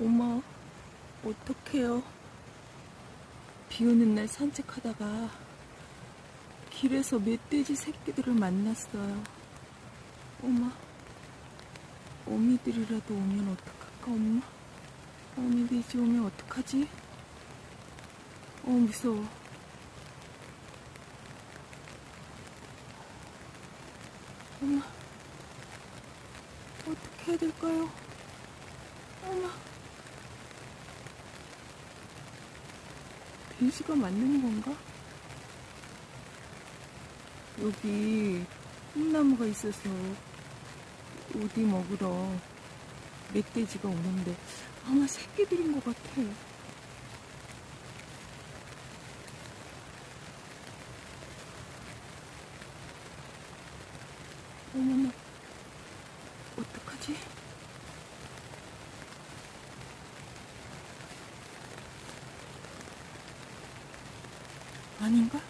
엄마, 어떡해요? 비 오는 날 산책하다가 길에서 멧돼지 새끼들을 만났어요. 엄마, 어미들이라도 오면 어떡할까, 엄마? 어미돼지 오면 어떡하지? 어, 무서워. 엄마, 어떻게 해야 될까요? 엄마. 돼지가 맞는 건가? 여기 콩나무가 있어서 어디 먹으러 멧돼지가 오는데 아마 새끼들인 것 같아. 어머나, 어떡하지? 아닌가?